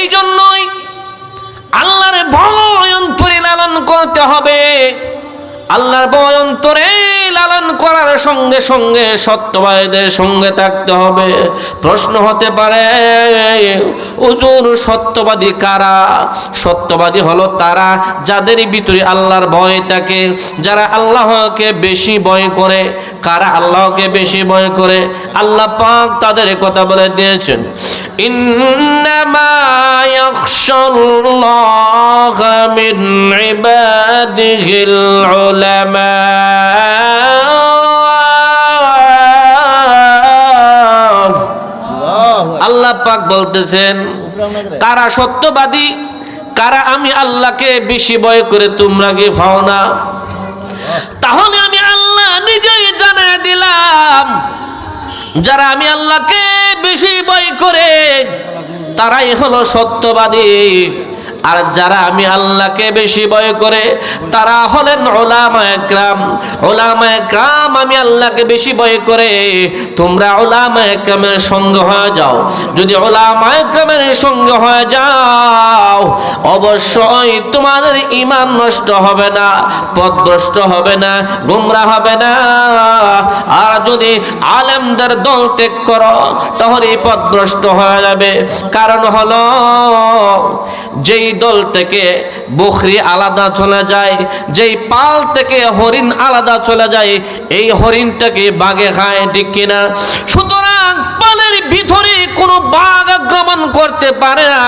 এই জন্যই আল্লাহর ভয় অন্তরে লালন করতে হবে। আল্লাহর ভয় অন্তরে লালন করার সঙ্গে সঙ্গে সত্যবাদীদের সঙ্গে থাকতে হবে প্রশ্ন হতে পারে উজুর সত্যবাদী কারা সত্যবাদী হলো তারা যাদের ভিতরে আল্লাহর ভয় থাকে যারা আল্লাহকে বেশি ভয় করে কারা আল্লাহকে বেশি ভয় করে আল্লাহ পাক তাদের কথা বলে দিয়েছেন إنما يخشى الله من عباده العلماء পাক বলতেছেন, কারা সত্যবাদী, কারা আমি আল্লাহকে বেশি ভয় করে তোমরা কি পাও না। তাহলে আমি আল্লাহ নিজেই জানা দিলাম, যারা আমি আল্লাহকে বেশি ভয় করে, তারাই হলো সত্যবাদী। আর যারা আমি আল্লাহকে বেশি ভয় করে, তারা হলেন ওলামা একরাম। ওলামা একরাম আমি আল্লাহকে বেশি ভয় করে। তোমরা ওলামা একরামের সঙ্গে হয়ে যাও। যদি ওলামা একরামের সঙ্গে হয়ে যাও, অবশ্যই তোমাদের ইমান নষ্ট হবে না, পথভ্রষ্ট হবে না, গুমরা হবে না। আর যদি আলেমদের দল ত্যাগ করো তাহলে পথভ্রষ্ট হয়ে যাবে। কারণ হলো যেই দল থেকে বখরি আলাদা চলে যায়, যেই পাল থেকে হরিণ আলাদা চলে যায়, এই হরিণটাকে বাঘে খায়, ঠিক কিনা? সুতরাং পালের ভিতরে কোনো বাঘ আক্রমণ করতে পারে না।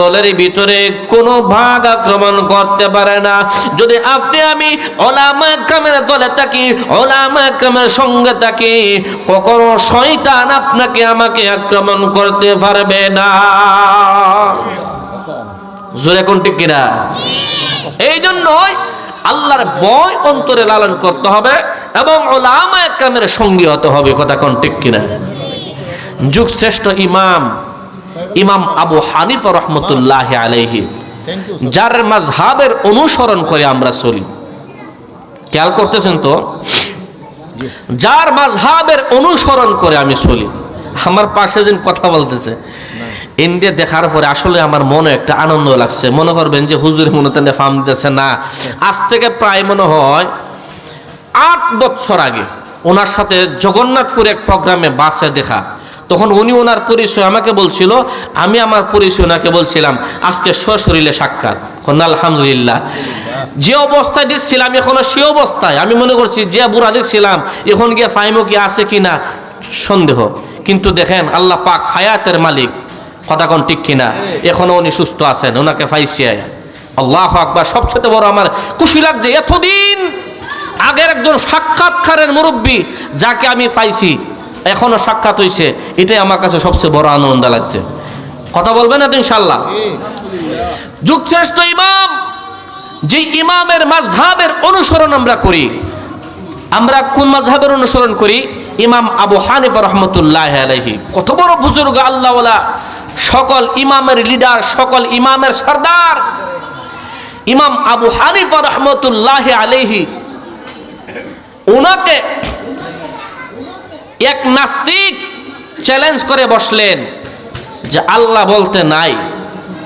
দলের ভিতরে কোনো ভাগ আক্রমণ করতে পারে না। যদি আপনি, আমি ওলামা একরামের দলে থাকি, ওলামা একরামের সঙ্গে থাকি, কখনো শয়তান আপনাকে আমাকে আক্রমণ করতে পারবে না। জোরে কোনটি কিনা? এই জন্যই আল্লাহর বয় অন্তরে লালন করতে হবে এবং ওলামা কামের সঙ্গী হতে হবে, কথা কোন ঠিক কিনা? যুগ শ্রেষ্ঠ ইমাম ইমাম আবু হানিফ রহমতুল্লাহ আলাইহি। যার মাঝহাবের অনুসরণ করে আমরা চলি। খেয়াল করতেছেন তো? যার মাঝহাবের অনুসরণ করে আমি চলি। আমার পাশে দিন কথা বলতেছে। ইন্ডিয়া দেখার পরে আসলে আমার মনে একটা আনন্দ লাগছে। মনে করবেন যে হুজুর মনে তেনে ফার্ম দিতেছে না। আজ থেকে প্রায় মনে হয় আট বছর আগে ওনার সাথে জগন্নাথপুর এক প্রোগ্রামে বাসে দেখা। তখন উনি ওনার পরিচয় আমাকে বলছিল, আমি আমার পরিচয় ওনাকে বলছিলাম, আজকে সশরীরে সাক্ষাৎ। আলহামদুলিল্লাহ। যে অবস্থায় দেখছিলাম, এখনও সে অবস্থায়। আমি মনে করছি যে বুড়া দেখছিলাম, এখন গিয়ে ফাইমো কি আছে কিনা সন্দেহ। কিন্তু দেখেন, আল্লাহ পাক হায়াতের মালিক। কথা ঠিক কিনা? এখনও উনি সুস্থ আছেন ওনাকে পাইছি আল্লাহ আকবার, সবচেয়ে বড় আমার খুশি লাগছে, এতদিন আগের একজন সাক্ষাৎকারের মুরব্বী যাকে আমি পাইছি এখনও সাক্ষাৎ হয়েছে এটাই আমার কাছে সবচেয়ে বড় আনন্দ লাগছে। কথা বলবেন না তো ইনশাল্লাহ যুগশ্রেষ্ঠ ইমাম, যে ইমামের মাঝহাবের অনুসরণ আমরা করি, আমরা কোন মাঝহাবের অনুসরণ করি? ইমাম আবু হানিফ রহমতুল্লাহ আলহি কত বড় বুজুর্গ আল্লাহওয়ালা সকল ইমামের লিডার সকল ইমামের সর্দার। ইমাম আবু হানিফ রহমতুল্লাহ আলহি ওনাকে এক নাস্তিক চ্যালেঞ্জ করে বসলেন যে আল্লাহ বলতে নাই।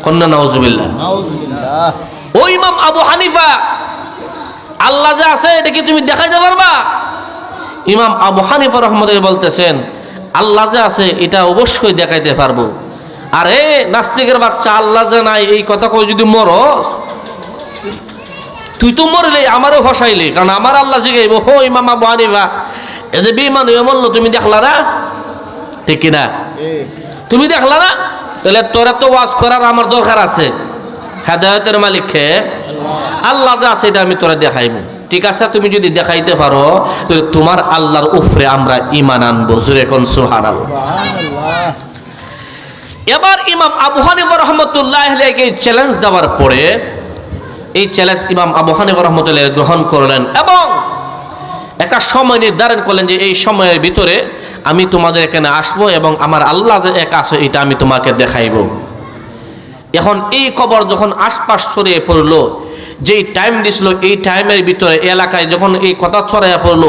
কন্যা নওয়াজুবিল্লাহ ও ইমাম আবু হানিফা আল্লাহ যে আছে এটা কি তুমি দেখাইতে পারবা? ইমাম আবু হানিফা রহমদ বলতেছেন আল্লাহ যে আছে এটা অবশ্যই দেখাইতে পারব। আরে নাস্তিকের বাচ্চা আল্লাহ যে নাই এই কথা কই যদি মরস তুই তো মরলে আমারও ফসাইলে কারণ আমার আল্লাহ জিগাইব হো ইমাম আবু হানিফা এ যে বেমান হয়ে বলল তুমি দেখলা না? ঠিক কিনা? তুমি দেখলা না? তাহলে তোরা তো ওয়াজ করার আমার দরকার আছে। হেদায়তের মালিক খে আল্লাহ যা আছে এটা আমি তোরা দেখাইব ঠিক আছে তুমি যদি দেখাইতে পারো তাহলে তোমার আল্লাহর উফরে আমরা ইমান আনব। জুরে কোন সুহান এবার ইমাম আবু হানিফা রহমতুল্লাহ এই চ্যালেঞ্জ দেওয়ার পরে এই চ্যালেঞ্জ ইমাম আবু হানিফা রহমতুল্লাহ গ্রহণ করলেন এবং একটা সময় নির্ধারণ করলেন যে এই সময়ের ভিতরে আমি তোমাদের এখানে আসব এবং আমার আল্লাহ যে এক আছে, এটা আমি তোমাকে দেখাইব। এখন এই খবর যখন আশপাশ ছড়িয়ে পড়ল যেই টাইম দিছিল, এই টাইমের ভিতরে এলাকায় যখন এই কথা ছড়াইয়া পড়ল,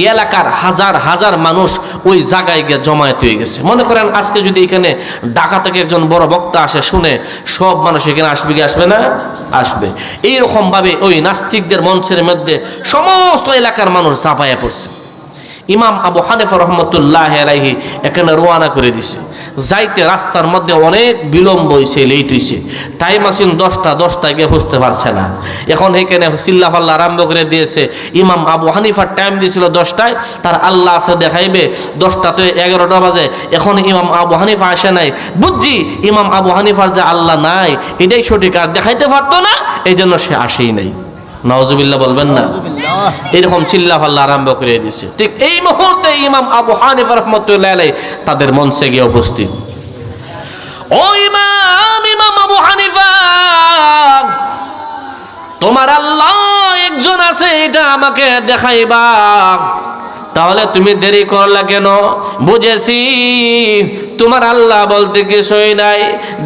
এই এলাকার হাজার হাজার মানুষ ওই জায়গায় গিয়ে জমায়েত হয়ে গেছে। মনে করেন আজকে যদি এখানে ঢাকা থেকে একজন বড় বক্তা আসে, শুনে সব মানুষ এখানে আসবে কি আসবে না? আসবে। এইরকমভাবে ওই নাস্তিকদের মঞ্চের মধ্যে সমস্ত এলাকার মানুষ ঝাঁপাইয়া পড়ছে। ইমাম আবু হানিফা রহমতুল্লাহ আলাইহি এখানে রোয়ানা করে দিছে। যাইতে রাস্তার মধ্যে অনেক বিলম্ব হয়েছে লেট হয়েছে টাইম আসিন দশটা, দশটায় গিয়ে বুঝতে পারছে না। এখন এখানে চিল্লা পাল্লা আরম্ভ করে দিয়েছে। ইমাম আবু হানিফার টাইম দিয়েছিল দশটায়, তার আল্লাহ আছে দেখাইবে, দশটা তো এগারোটা বাজে। এখন ইমাম আবু হানিফা আসে নাই। বুঝছি, ইমাম আবু হানিফার যে আল্লাহ নাই, এটাই সঠিক। আর দেখাইতে পারতো না এই জন্য সে আসেই নাই। নওয়াজুবিল্লাহ বলবেন না। এরকম চিল্লা ফাল্লা আরম্ভ করে দিছে। ঠিক এই মুহূর্তে ইমাম আবু হানিফ রহমতুল্লাহ তাদের মঞ্চে গিয়ে উপস্থিত। ও ইমাম ইমাম আবু হানিফা তোমার আল্লাহ একজন আছে এটা আমাকে দেখাইবা। তাহলে তুমি দেরি করলা কেন? বুঝেছি। তোমার আল্লাহ বলতে কিছুই নাই,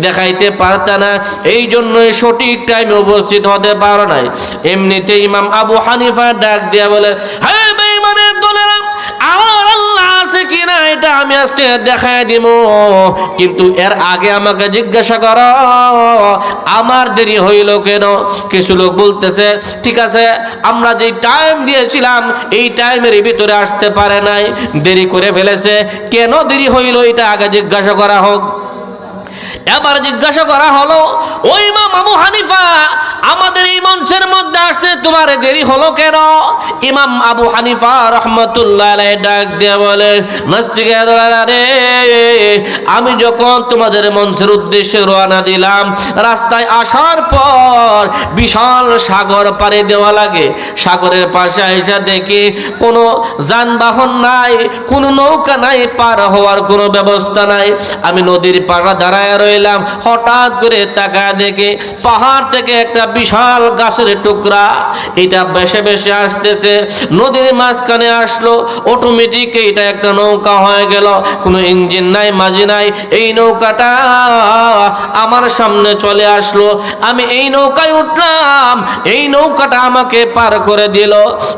দেখাইতে পারতা না। এই জন্যই সঠিক টাইমে উপস্থিত হতে পারো নাই। এমনিতে ইমাম আবু হানিফা ডাক দিয়া বলে হ্যাঁ এটা আমি আজকে দেখায় দিব। কিন্তু এর আগে আমাকে জিজ্ঞাসা করো, আমার দেরি হইল কেন? কিছু লোক বলতেছে, ঠিক আছে, আমরা যে টাইম দিয়েছিলাম, এই টাইমের ভিতরে আসতে পারে নাই। দেরি করে ফেলেছে। কেন দেরি হইল এটা আগে জিজ্ঞাসা করা হোক। এবার জিজ্ঞাসা করা হলো, ওই ইমাম আবু হানিফা, আমাদের এই মঞ্চের মধ্যে আসতে তোমার দেরি হলো কেন? ইমাম আবু হানিফা রহমতুল্লাহ ডাক দিয়ে বলে রে, আমি যখন তোমাদের মঞ্চের উদ্দেশ্যে রওনা দিলাম, রাস্তায় আসার পর বিশাল সাগর পাড়ি দেওয়া লাগে। সাগরের পাশে এসে দেখি কোনো যানবাহন নাই, কোনো নৌকা নাই, পার হওয়ার কোনো ব্যবস্থা নাই। আমি নদীর পাড়া দাঁড়ায় রইলাম। হঠাৎ করে তাকা দেখে পাহাড় থেকে একটা বিশাল গাছের টুকরা এটা বেশে বেশে আসতেছে। নদীর মাঝখানে আসলো অটোমেটিক এটা একটা নৌকা হয়ে গেল। কোনো ইঞ্জিন নাই, মাঝি নাই, এই নৌকাটা আমার সামনে চলে আসলো। আমি এই নৌকায় উঠলাম, এই নৌকাটা আমাকে পার করে দিল।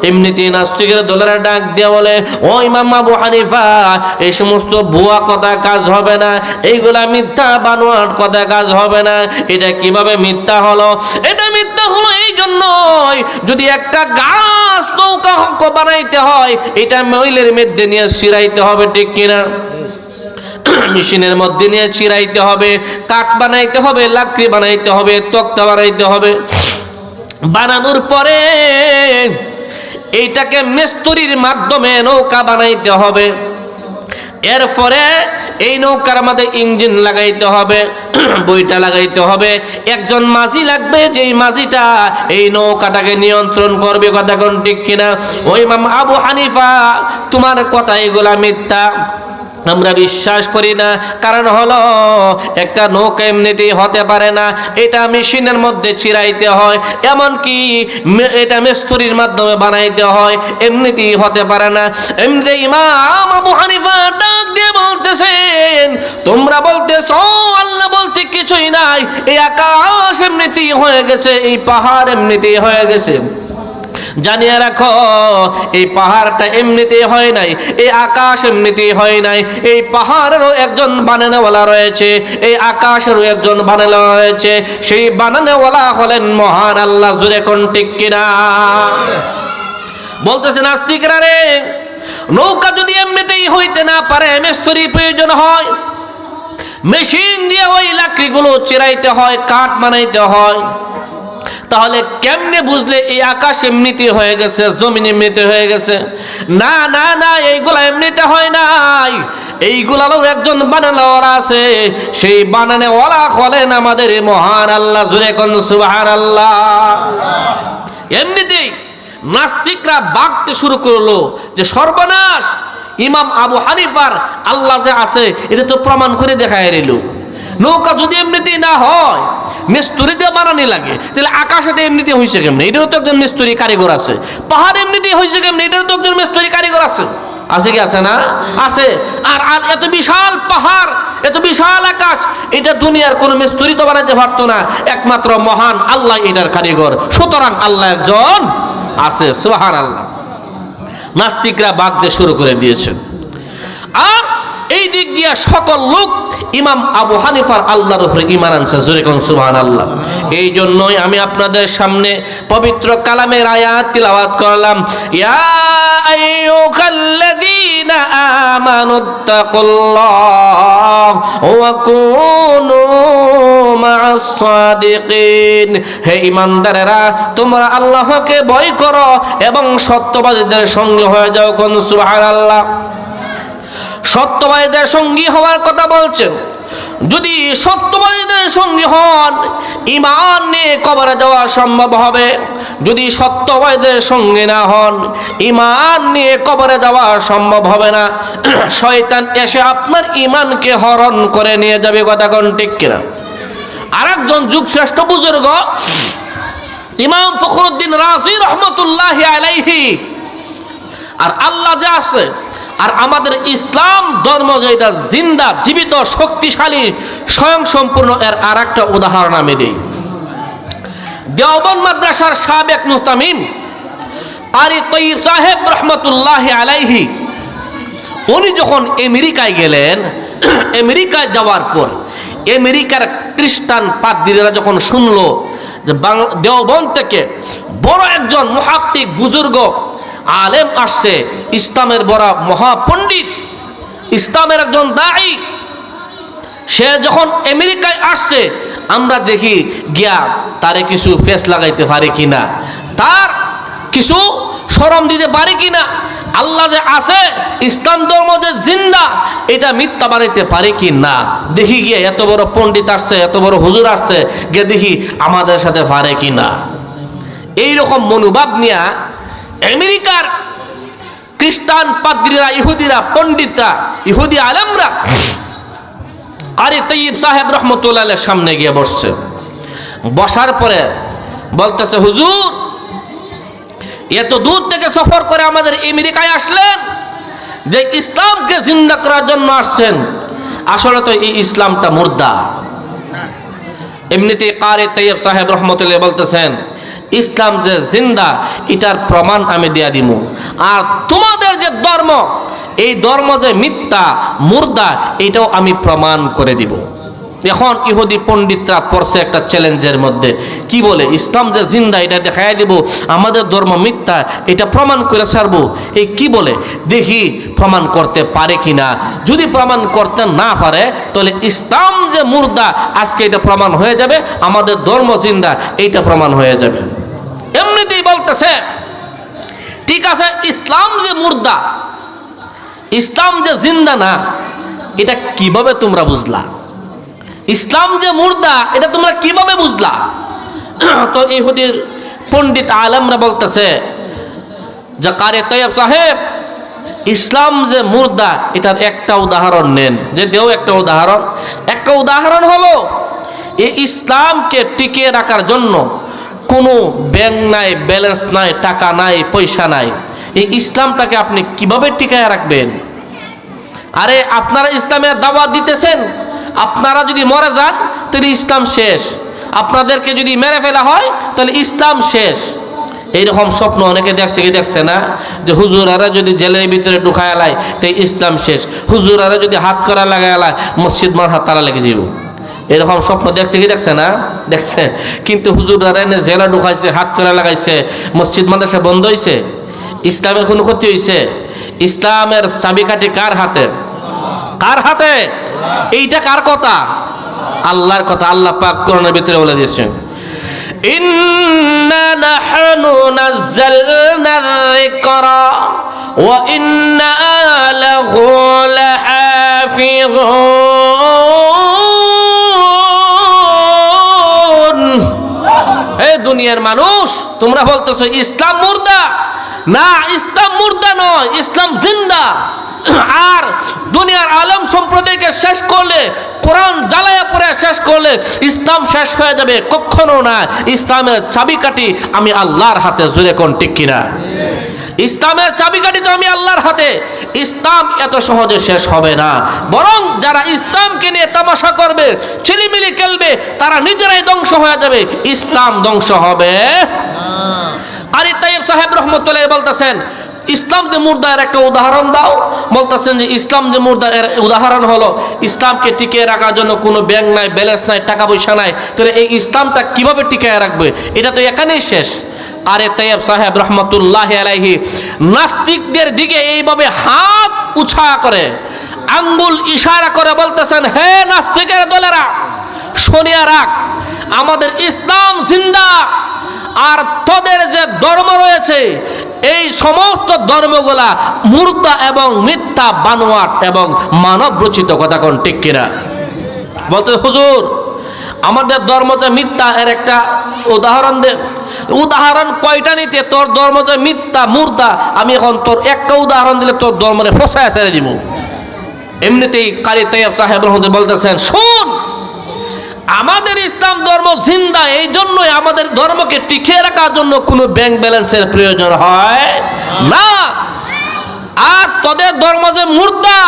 এমনিতে নাস্তিকের দলেরা ডাক দিয়ে বলে, ও ইমাম আবু হানিফা, এই সমস্ত ভুয়া কথা কাজ হবে না, এইগুলা মিথ্যা, বানোয়াট কথা কাজ হবে না। এটা কীভাবে মিথ্যা হলো? এটা মিথ্যা হলো এই জন্যই যদি একটা গাছ নৌকা হক বানাইতে হয়, এটা মহিলের মধ্যে নিয়ে সিরাইতে হবে, ঠিক কিনা? মেশিনের মধ্যে নিয়ে চিরাইতে হবে, কাঠ বানাইতে হবে, লাকড়ি বানাইতে হবে, তক্তা বানাইতে হবে। বানানোর পরে এইটাকে মিস্ত্রির মাধ্যমে নৌকা বানাইতে হবে। এরপরে এই নৌকার মধ্যে ইঞ্জিন লাগাইতে হবে, বইটা লাগাইতে হবে। একজন মাঝি লাগবে, যেই মাঝিটা এই নৌকাটাকে নিয়ন্ত্রণ করবে, কথা কোন ঠিক কিনা? ওই মাম আবু হানিফা, তোমার কথা এগুলা মিথ্যা। আমরা বিশ্বাস করি না। কারণ হলো, একটা নৌকা এমনিতেই হতে পারে না। এটা মেশিনের মধ্যে চিরাইতে হয়, এমনকি এটা মিস্ত্রির মাধ্যমে বানাইতে হয়, এমনিতেই হতে পারে না। এমনিতে ইমাম আবু হানিফা ডাক দিয়ে বলতেছেন, তোমরা বলতেছ, আল্লাহ বলতে কিছুই নাই। এই আকাশ এমনিতেই হয়ে গেছে, এই পাহাড় এমনিতেই হয়ে গেছে। জানিয়ে রাখো, এই পাহাড়টা এমনিতে হয় নাই, এই আকাশ এমনিতে হয় নাই, এই পাহাড়েরও একজন বানানোওয়ালা রয়েছে, এই আকাশেরও একজন বানানো রয়েছে, সেই বানানোওয়ালা হলেন মহান আল্লাহ জুড়ে কোন ঠিক কিনা? বলতেছে নাস্তিকরা রে, নৌকা যদি এমনিতেই হইতে না পারে মিস্ত্রি প্রয়োজন হয়, মেশিন দিয়ে ওই লাকড়িগুলো চিরাইতে হয়, কাঠ বানাইতে হয় তাহলে কেমনে বুঝলে এই আকাশ এমনিতে হয়ে গেছে, জমিন এমনিতে হয়ে গেছে? না না না, এইগুলা এমনিতে হয় নাই। এইগুলারও একজন বানানোওয়ালা আছে। সেই বানানোওয়ালা হলেন আমাদের মহান আল্লাহ জুড়ে কোন সুবাহান আল্লাহ এমনিতেই নাস্তিকরা বাগতে শুরু করল যে সর্বনাশ, ইমাম আবু হানিফার আল্লাহ যে আছে, এটা তো প্রমাণ করে দেখায় রইল। নৌকা যদি এমনিতেই না হয়, মিস্তুরি দিয়ে বানানি লাগে, তাহলে আকাশ এটা এমনিতে হয়েছে কেমনি? এটাও তো একজন মিস্তুরি কারিগর আছে। পাহাড় এমনিতেই হয়েছে কেমনি? এটাও তো একজন মিস্তুরি কারিগর আছে। আছে কি আছে না? আছে। আর আর এত বিশাল পাহাড়, এত বিশাল আকাশ, এটা দুনিয়ার কোনো মিস্ত্রি তো বানাতে পারতো না। একমাত্র মহান আল্লাহ এটার কারিগর। সুতরাং আল্লাহ একজন আছে সুবাহান আল্লাহ নাস্তিকরা বাগদে শুরু করে দিয়েছেন। আর এই দিক দিয়ে সকল লোক ইমাম আবু হানিফার আল্লাহর উপরে ইমান আনছে। জোরে কোন সুবহান আল্লাহ এই জন্যই আমি আপনাদের সামনে পবিত্র কালামের আয়াত তিলাওয়াত করলাম। ইয়া আইয়ুহাল্লাযীনা আমানুত্তাকুল্লাহ ওয়া কুনু মা'আস সাদিকিন। হে ঈমানদারেরা, তোমরা আল্লাহকে ভয় করো এবং সত্যবাদীদের সঙ্গে হয়ে যাও কোন সুবহানাল্লাহ। সত্যবাদীদের সঙ্গী হওয়ার কথা বলছেন। যদি সত্যবাদীদের সঙ্গী হন ইমান নিয়ে কবরে যাওয়া সম্ভব হবে। যদি সত্যবাদীদের সঙ্গে না হন ইমান নিয়ে কবরে যাওয়া সম্ভব হবে না। শয়তান এসে আপনার ইমানকে হরণ করে নিয়ে যাবে, কথা কোন ঠিক কিনা? যুগ শ্রেষ্ঠ বুজুর্গ, ইমাম ফখরুদ্দিন রাজি রহমতুল্লাহ আলাইহি, আর আল্লাহ যে আছে আর আমাদের ইসলাম ধর্ম যেটা, জিন্দা, জীবিত, শক্তিশালী স্বয়ং সম্পূর্ণ এর আর একটা উদাহরণ আমি দিই। দেওবন মাদ্রাসার সাবেক মুহতামিম আরি তৈব সাহেব রহমতুল্লাহ আলাইহি, উনি যখন আমেরিকায় গেলেন, আমেরিকায় যাওয়ার পর আমেরিকার খ্রিস্টান পাদ্রীরা যখন শুনলো যে বাংলা দেওবন থেকে বড় একজন মহাত্মিক বুজুর্গ আলেম আসছে, ইসলামের বড় মহাপণ্ডিত, ইসলামের একজন দায়ী। সে যখন আমেরিকায় আসছে, আমরা দেখি, গিয়া তারে কিছু ফেস লাগাইতে পারে কিনা, তার কিছু সরম দিতে পারে কিনা, আল্লাহ যে আছে, ইসলাম ধর্ম যে জিন্দা, এটা মিথ্যা বানাইতে পারে কি না দেখি গিয়ে এত বড় পণ্ডিত আসছে, এত বড় হুজুর আসছে, গিয়ে দেখি আমাদের সাথে পারে কি না এইরকম মনোভাব নিয়ে আমেরিকার খ্রিস্টান পাদ্রীরা, ইহুদিরা, পণ্ডিতরা, ইহুদি আলমরা আরে তৈব সাহেব রহমতুল্লাহ সামনে গিয়ে বসছে। বসার পরে বলতেছে, হুজুর, এত দূর থেকে সফর করে আমাদের আমেরিকায় আসলেন? যে ইসলামকে জিন্দা করার জন্য আসছেন। আসলে তো এই ইসলামটা মুর্দা। এমনিতে কারে তৈব সাহেব রহমতুল্লাহ বলতেছেন ইসলাম যে জিন্দা, এটার প্রমাণ আমি দেয়া দিব আর তোমাদের যে ধর্ম, এই ধর্ম যে মিথ্যা, মুর্দা, এটাও আমি প্রমাণ করে দিব। এখন ইহুদি পণ্ডিতরা পড়ছে একটা চ্যালেঞ্জের মধ্যে। কি বলে? ইসলাম যে জিন্দা, এটা দেখাই দিব, আমাদের ধর্ম মিথ্যা, এটা প্রমাণ করে ছাড়বো। এই কি বলে? দেখি প্রমাণ করতে পারে কি না যদি প্রমাণ করতে না পারে, তাহলে ইসলাম যে মুর্দা, আজকে এটা প্রমাণ হয়ে যাবে, আমাদের ধর্ম জিন্দা, এইটা প্রমাণ হয়ে যাবে। এমনিতেই বলতেছে, ঠিক আছে, ইসলাম যে মুর্দা, ইসলাম যে জিন্দা না, এটা কীভাবে তোমরা বুঝলা? ইসলাম যে মুর্দা, এটা তোমরা কীভাবে বুঝলা? তো ইহুদির পণ্ডিত আলমরা বলতেছে যে কারে তৈব সাহেব, ইসলাম যে মুর্দা, এটার একটা উদাহরণ নেন। যে দেও একটা উদাহরণ একটা উদাহরণ হলো, এই ইসলামকে টিকিয়ে রাখার জন্য কোনো ব্যাংক নাই, ব্যালেন্স নাই, টাকা নাই, পয়সা নাই, এই ইসলামটাকে আপনি কীভাবে টিকায় রাখবেন? আরে আপনারা ইসলামের দাওয়াত দিতেছেন, আপনারা যদি মরে যান, তাহলে ইসলাম শেষ। আপনাদেরকে যদি মেরে ফেলা হয়, তাহলে ইসলাম শেষ। এইরকম স্বপ্ন অনেকে দেখছে, কি দেখছে না? যে হুজুরারা যদি জেলের ভিতরে ঢুকায় লাই, তাই ইসলাম শেষ। হুজুরারা যদি হাত করা লাগায় লাই, মসজিদ মার হাত তারা লেগে যাব এরকম স্বপ্ন দেখছে কি দেখছে না? দেখছে। কিন্তু হুজুরারা এনে জেলা ঢুকাইছে, হাত করা লাগাইছে, মসজিদ মাদ্রাসা বন্ধ হয়েছে ইসলামের কোনো ক্ষতি হয়েছে ইসলামের চাবিকাঠি কার হাতে? কার হাতে? এইটা কার কথা? আল্লাহর কথা, আল্লাহ পাক কোরআনের ভিতরে বলে দিয়েছেন ইন্না ইন্না হে দুনিয়ার মানুষ, তোমরা বলতেছো ইসলাম মুর্দা। না, ইসলাম মুর্দা নয়, ইসলাম জিন্দা। আর দুনিয়ার আলম সম্প্রদায়কে শেষ করলে, কোরআন জ্বালায়া পরে শেষ করলে ইসলাম শেষ হয়ে যাবে। কখনো না, ইসলামের চাবিকাঠি আমি আল্লাহর হাতে জুড়ে কোন ঠিক কিনা? ইসলামের চাবিকাঠি তো আমি আল্লাহর হাতে। ইসলাম এত সহজে শেষ হবে না। বরং যারা ইসলামকে নিয়ে তামাশা করবে, ছিলিমিলি খেলবে, তারা নিজেরাই ধ্বংস হয়ে যাবে। ইসলাম ধ্বংস হবে। আরে তাইব সাহেব রহমতুল্লাহ বলতেছেন, ইসলাম যে মুর্দার একটা উদাহরণ দাও। বলতেছেন যে, ইসলাম যে মুর্দার এর উদাহরণ হলো, ইসলামকে টিকিয়ে রাখার জন্য কোনো ব্যাংক নাই, ব্যালেন্স নাই, টাকা পয়সা নাই। তাহলে এই ইসলামটা কীভাবে টিকিয়ে রাখবে? এটা তো এখানেই শেষ। আরে তৈয়ব সাহেব রহমতুল্লাহ আলাইহি নাস্তিকদের দিকে এইভাবে হাত উছা করে, আঙ্গুল ইশারা করে বলতেছেন, হে নাস্তিকের দলেরা, শুনিয়া রাখ, আমাদের ইসলাম জিন্দা। আর তোদের যে ধর্ম রয়েছে, এই সমস্ত ধর্মগুলা মূর্তা এবং মিথ্যা, বানোয়াট এবং মানব রচিত কথা কোন ঠিক কিনা? বলতে, হুজুর, আমাদের ধর্ম যে মিথ্যা, এর একটা উদাহরণ দেন উদাহরণ কয়টা নিতে? তোর ধর্ম যে মিথ্যা মূর্তা আমি এখন তোর একটা উদাহরণ দিলে তোর ধর্মরে ফসায় ছেড়ে দিব এমনিতেই কারি তৈয়ব সাহেব রহমতুল্লাহ বলতেছেন, শুন, আমাদের ইসলাম ধর্ম জিন্দা এই জন্যই আমাদের ধর্মকে টিকিয়ে রাখার জন্য কোনো ব্যাংক ব্যালেন্সের প্রয়োজন হয় না। আর তোদের ধর্ম যে মুর্দা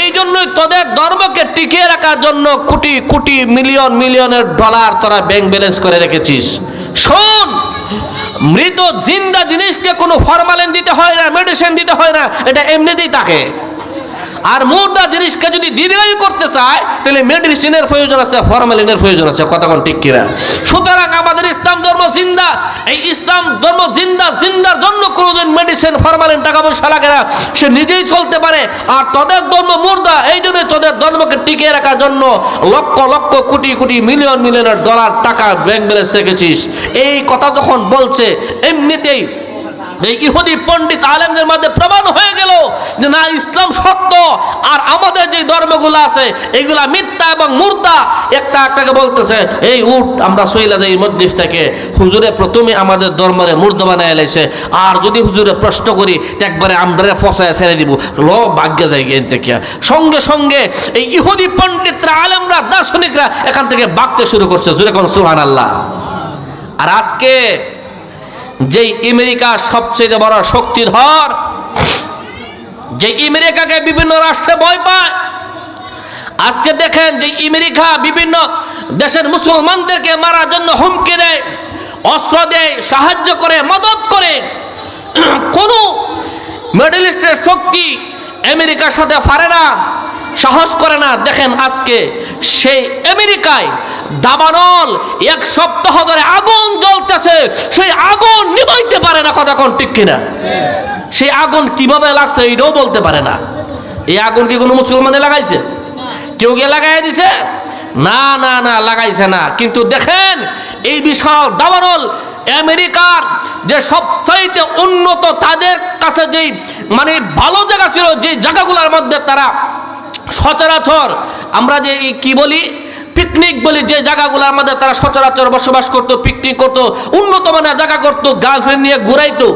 এই জন্যই তোদের ধর্মকে টিকিয়ে রাখার জন্য কোটি কোটি, মিলিয়ন, মিলিয়নের ডলার তোরা ব্যাংক ব্যালেন্স করে রেখেছিস। শোন মৃত জিন্দা জিনিসকে কোনো ফরমালিন দিতে হয় না মেডিসিন দিতে হয় না, এটা এমনিতেই থাকে আর মুর্দা জিনিসকে যদি দীর্ঘায়ু করতে চায়, তাহলে মেডিসিনের প্রয়োজন আছে ফরমালিনের প্রয়োজন আছে কতক্ষণ ঠিক কিনা? সুতরাং আমাদের ইসলাম ধর্ম জিন্দা। এই ইসলাম ধর্ম জিন্দা, জিন্দার জন্য কোনোদিন মেডিসিন ফরমালিন টাকা পয়সা লাগে না। সে নিজেই চলতে পারে। আর তোদের ধর্ম মুর্দা, এই জন্য তোদের ধর্মকে টিকিয়ে রাখার জন্য লক্ষ লক্ষ, কোটি কোটি মিলিয়ন মিলিয়নের ডলার টাকা ব্যাংক ব্যালেন্স রেখেছিস। এই কথা যখন বলছে, এমনিতেই এই ইহুদি পণ্ডিত আলেমদের মধ্যে প্রমাণ হয়ে গেল যে না, ইসলাম সত্য। আর আমাদের যে ধর্মগুলো আছে, এগুলা মিথ্যা এবং মুর্দা। একটা একটাকে বলতেছে, এই উঠ আমরা সইলা যাই মধ্যদেশ থেকে। হুজুরে প্রথমে আমাদের ধর্মরে মূর্দ বানায় এলাইছে আর যদি হুজুরে প্রশ্ন করি একবারে আমরা ফসায় ছেড়ে দিব। ল, ভাগ্যে যাই এখান থেকে সঙ্গে সঙ্গে এই ইহুদি পণ্ডিতরা, আলেমরা, দার্শনিকরা এখান থেকে বাঁকতে শুরু করছে। জুরে কোন সুহান আল্লাহ আর আজকে যেই আমেরিকা সবচেয়ে বড় শক্তিধর যে আমেরিকাকে বিভিন্ন রাষ্ট্রে ভয় পায়, আজকে দেখেন যে আমেরিকা বিভিন্ন দেশের মুসলমানদেরকে মারার জন্য হুমকি দেয়, অস্ত্র দেয়, সাহায্য করে, মদত করে। কোনো মিডল ইস্টের শক্তি আমেরিকার সাথে পারে না। সাহস করে না। দেখেন আজকে সেই আমেরিকায় দাবানল এক সপ্তাহ ধরে আগুন জ্বলতেছে। সেই আগুন নিভাইতে পারে না কোন ঠিক কিনা? সেই আগুন কীভাবে লাগছে এইটাও বলতে পারে না। এই আগুন কি কোনো মুসলমানে লাগাইছে? কেউ গিয়ে লাগাই দিছে? না না না, লাগাইছে না। কিন্তু দেখেন এই বিশাল দাবানল আমেরিকার যে সবচাইতে উন্নত তাদের কাছে যেই মানে ভালো জায়গা ছিল যে জায়গাগুলোর মধ্যে তারা সচরাচর আমরা যে কি বলি পিকনিক বলি, যে জায়গাগুলো আমাদের তারা সচরাচর বসবাস করতো পিকনিক করতো, উন্নত মানের জায়গা করতো, গার্লফ্রেন্ড নিয়ে ঘুরাইতো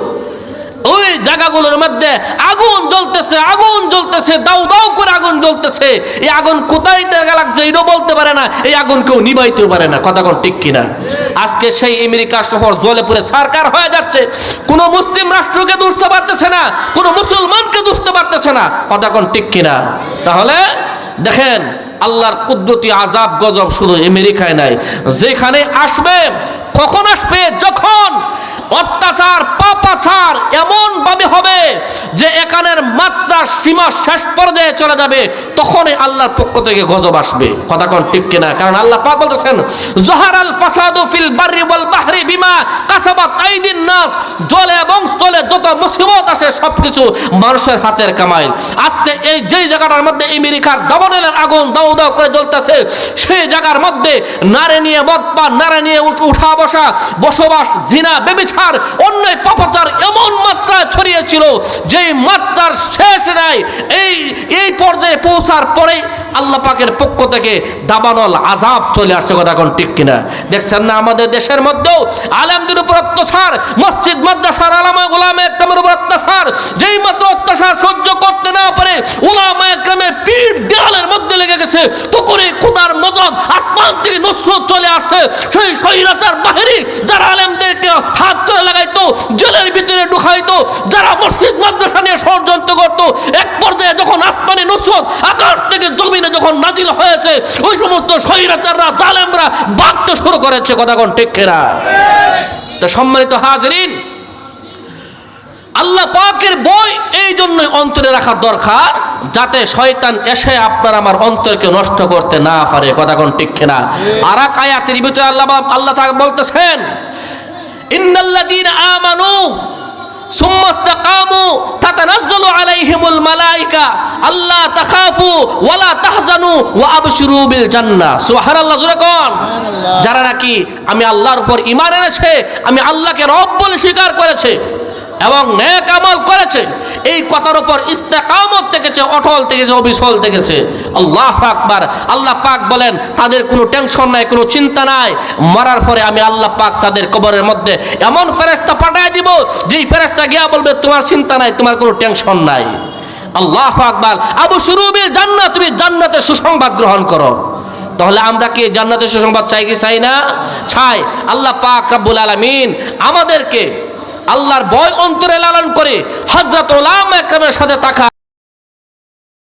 ওই জায়গাগুলোর মধ্যে আগুন জ্বলতেছে আগুন জ্বলতেছে, দাউ দাউ করে আগুন জ্বলতেছে। এই আগুন কোথায় দেখা লাগছে এটাও বলতে পারে না, এই আগুন কেউ নিবাইতেও পারে না, কথা কোন ঠিক কিনা? আজকে সেই আমেরিকা শহর জলে পুরে সরকার হয়ে যাচ্ছে, কোন মুসলিম রাষ্ট্রকে দুষতে পারতেছে না, কোন মুসলমানকে দুষতে পারতেছে না, কথা কোন ঠিক কিনা? তাহলে দেখেন, আল্লাহর কুদ্দতি আজাব গজব শুধু আমেরিকায় নাই, যেখানে আসবে, কখন আসবে? যখন অত্যাচার, পাপাচার এমন ভাবে হবে যে এখানের মাত্রা সীমা শেষ পর্যায়ে চলে যাবে, তখনই আল্লাহর পক্ষ থেকে গজব আসবে। কথা কোন ঠিক কিনা? কারণ আল্লাহ পাক বলতেছেন জহারাল ফাসাদু ফিল বাররি ওয়াল বাহরি বিমা কাসাবাত আইদিন নাস। জলে এবং স্থলে যত মুসিবত আসে, সবকিছু মানুষের হাতের কামাই আজকে এই যেই জায়গাটার মধ্যে আমেরিকার দাবানলের আগুন দাউ দাউ করে জ্বলতেছে, সেই জায়গার মধ্যে নারে নিয়ে মদ পান, নারে নিয়ে উঠা বসা বসবাস, জিনা বেবিচার অন্যায় পাপাচার এমন মাত্রা ছড়িয়েছিল যেই মাত্রার শেষ নাই। এই এই পর্যায়ে পৌঁছার পরে আল্লাহ পাকের পক্ষ থেকে দাবানল আজাব চলে আসছে কথা এখন ঠিক কিনা? দেখছেন না আমাদের দেশের মধ্যেও আলেমদের উপর অত্যাচার, মসজিদ, মাদ্রাসার আলামা গোলামে একদমের উপর অত্যাচার, যেই মাত্র অত্যাচার সহ্য করতে না পারে ওলামা একদমের পিঠ দেয়ালের মধ্যে লেগে গেছে তো করে খুদার মদত আসমান থেকে নসরত চলে আসছে সেই স্বৈরাচার বাহিনী, যারা আলেমদেরকে হাত করে লাগাইতো জেলের ভিতরে ঢুকাইতো যারা মসজিদ মাদ্রাসা নিয়ে ষড়যন্ত্র করতো এক পর্যায়ে যখন আসমানে নুসরত আকাশ থেকে জমিনে যখন নাজিল হয়েছে ওই সমস্ত স্বৈরাচাররা জালেমরা বাগতে শুরু করেছে কথা কোন ঠিক খেরা তো সম্মানিত হাজরিন আল্লাহ পাকের বই এই জন্যই অন্তরে রাখা দরকার যাতে শয়তান এসে আপনার আমার অন্তরকে নষ্ট করতে না পারে কথা কোন ঠিক না আর এক আয়াতের ভিতরে আল্লাহ আল্লাহ বলতেছেন ইন্নাল্লাযীনা আমানু সুম্মা ইসতাকামু তাতানাজ্জালু আলাইহিমুল মালায়েকা আল্লা তাখাফু ওয়ালা তাহজানু ওয়া আবশিরু বিল জান্নাহ সুবহানাল্লাহ জোরে কোন। যারা নাকি আমি আল্লাহর উপর ঈমান এনেছে আমি আল্লাহকে রব বলে স্বীকার করেছে এবং নেক আমল করেছে এই কথার উপর ইস্তেকামত থেকেছে অটল থেকেছে অবিচল থেকেছে আল্লাহ আকবার। আল্লাহ পাক বলেন, তাদের কোনো টেনশন নাই, কোনো চিন্তা নাই। মরার পরে আমি আল্লাহ পাক তাদের কবরের মধ্যে এমন ফেরেস্তা পাঠায় দিব, যেই ফেরেস্তা গিয়া বলবে, তোমার চিন্তা নাই, তোমার কোনো টেনশন নাই। আল্লাহ আকবার। আবু শুরুবির জান্নাত, তুমি জান্নাতের সুসংবাদ গ্রহণ করো। তাহলে আমরা কি জান্নাতের সুসংবাদ চাই কি চাই না? চাই। আল্লাহ পাক রাব্বুল আলামিন আমাদেরকে আল্লাহর বয় অন্তরে লালন করে হযরত ওলাম একরামের সাথে তাকা